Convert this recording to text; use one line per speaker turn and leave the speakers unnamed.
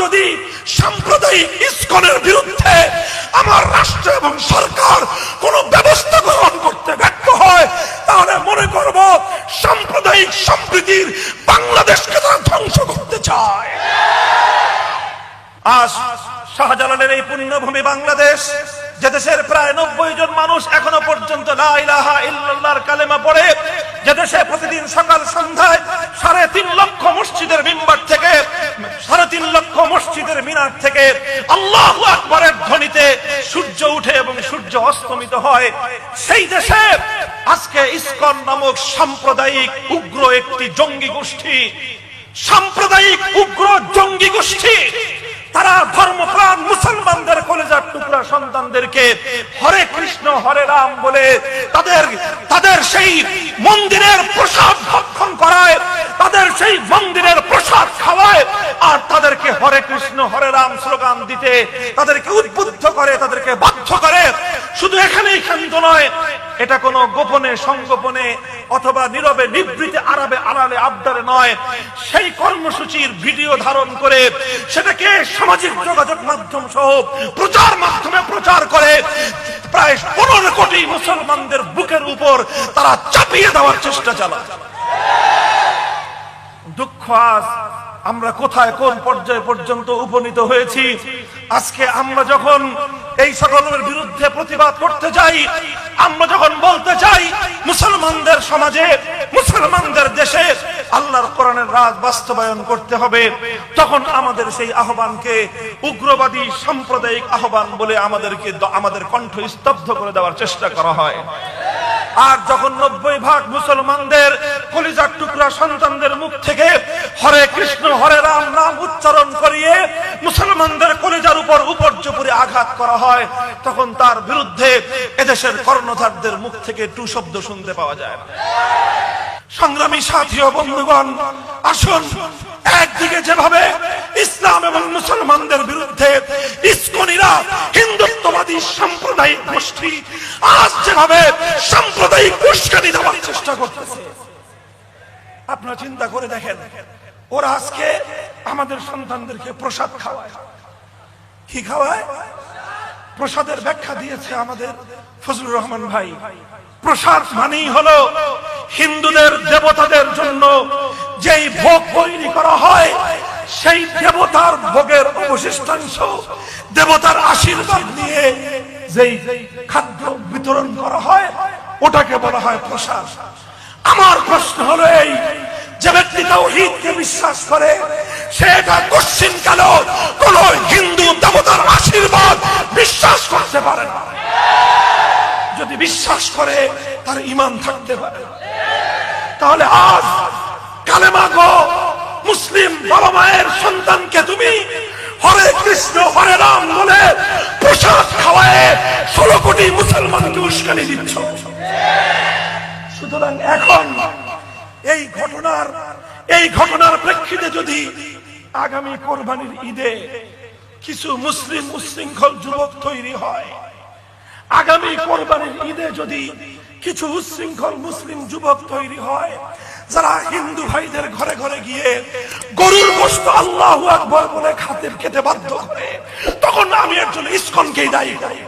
যদি সাম্প্রদায়িক ইস্কনের বিরুদ্ধে আমার রাষ্ট্র এবং সরকার কোন ব্যবস্থা গ্রহণ করতে ব্যর্থ হয়, তাহলে মনে করব সাম্প্রদায়িক সম্প্রীতির বাংলাদেশকে তারা ধ্বংস করতে চায়। আজ শাহজালালের এই পুণ্যভূমি বাংলাদেশ, যে দেশের প্রায় নব্বই জন মানুষ এখনও পর্যন্ত কালেমা পড়ে, যে দেশে প্রতিদিন সকাল সন্ধ্যায় সাড়ে তিন লক্ষ মসজিদের মিম্বার মিনার থেকে আল্লাহ আকবরের ধ্বনিতে সূর্য উঠে এবং সূর্য অস্তমিত হয়। সেই দেশে আজকে ইসকন নামক সাম্প্রদায়িক উগ্র একটি জঙ্গি গোষ্ঠী, সাম্প্রদায়িক উগ্র জঙ্গি গোষ্ঠী, তারা ধর্মপ্রাণ মুসলমানদের কলেজার টুকরা সন্তানদেরকে হরে কৃষ্ণ, হরে রাম বলে তাদের তাদের সেই মন্দিরের প্রসাদ ভক্ষণ করায় সেই মন্দিরের প্রসাদ খাওয়ায় আর তাদেরকে হরে কৃষ্ণ, হরে রাম স্লোগান দিতে তাদেরকে উদ্বুদ্ধ করে, তাদেরকে বাধ্য করে। শুধু এখানেই ক্ষান্ত নয়, এটা কোনো গোপনে, সংগোপনে অথবা নীরবে নিবৃতে আরাবে, আড়ালে, আবদারে নয়। সেই কর্মসূচির ভিডিও ধারণ করে সেটাকে সামাজিক যোগাযোগ মাধ্যম সহ প্রচার মাধ্যমে প্রচার করে। প্রায় পনেরো কোটি মুসলমানদের বুকের উপর তারা চাপিয়ে দেওয়ার চেষ্টা চালায়। আজ আমরা কোথায় কোন পর্যায়ে পর্যন্ত উপনীত হয়েছি? আজকে আমরা যখন এই সকলের বিরুদ্ধে প্রতিবাদ করতে যাই, আমরা যখন বলতে চাই, মুসলমানদের সমাজে, মুসলমানদের দেশে আল্লাহর কোরআনের রাজ বাস্তবায়ন করতে হবে, তখন আমাদের সেই আহ্বানকে উগ্রবাদী সাম্প্রদায়িক আহ্বান বলে আমাদেরকে আমাদের কণ্ঠ স্তব্ধ করে দেওয়ার চেষ্টা করা হয়। আর যখন নব্বই ভাগ মুসলমানদের কলিজার টুকরা সন্তানদের মুখ থেকে হরে কৃষ্ণ, হরে রাম নাম উচ্চারণ করিয়ে মুসলমানদের কলিজার উপর উপর্যপুরে আঘাত করা হয়, তখন তার বিরুদ্ধে এদেশের কর্ণধারদের মুখ থেকে টু শব্দ শুনতে পাওয়া যায়। না সংগ্রামী সাথী ও বন্ধুগণ, আসুন একদিকে যেভাবে ইসলাম এবং মুসলমানদের বিরুদ্ধে ইস্কনিরা হিন্দুত্ববাদী সাম্প্রদায়িক গোষ্ঠী আজ যেভাবে সাম্প্রদায়িক উস্কানি দেওয়ার চেষ্টা করতেছে, আপনারা চিন্তা করে দেখেন, ওরা আজকে আমাদের সন্তানদেরকে প্রসাদ খাওয়ায়। কি খাওয়ায়? প্রসাদের ব্যাখ্যা দিয়েছে আমাদের ফজলুর রহমান ভাই। প্রসাদ মানেই হলো হিন্দুদের দেবতাদের জন্য যেই ভোগ তৈরি করা হয়, সেই দেবতার ভোগের অবশিষ্টাংশ দেবতার আশীর্বাদ নিয়ে যেই খাদ্য বিতরণ করা হয়, ওটাকে বলা হয় প্রসাদ। আমার প্রশ্ন হলো এই, যে ব্যক্তি তাওহীদকে বিশ্বাস করে সেটা কোশ্চিন কাল কোন? হিন্দু দেবতার আশীর্বাদ বিশ্বাস করতে পারে না। যদি বিশ্বাস করে, তার ইমান থাকতে পারে। তাহলে আজ কালেমা গো মুসলিম বাবা মায়ের সন্তানকে তুমি হরে কৃষ্ণ হরে রাম বলে প্রসাদ খাওয়ায় ষোলো কোটি মুসলমানকে উস্কানি দিচ্ছ। সুতরাং এখন এই ঘটনার এই ঘটনার প্রেক্ষিতে যদি আগামী কোরবানির ঈদে কিছু মুসলিম উশৃঙ্খল যুবক তৈরি হয়, আগামী কোরবানির ঈদে যদি কিছু উশৃঙ্খল মুসলিম যুবক তৈরি হয়, যারা হিন্দু ভাইদের ঘরে ঘরে গিয়ে গরুর গোস্ত আল্লাহ বলে খাতের খেতে বাধ্য করে তখন আমি একজন ইস্কনকেই দায়ী। করি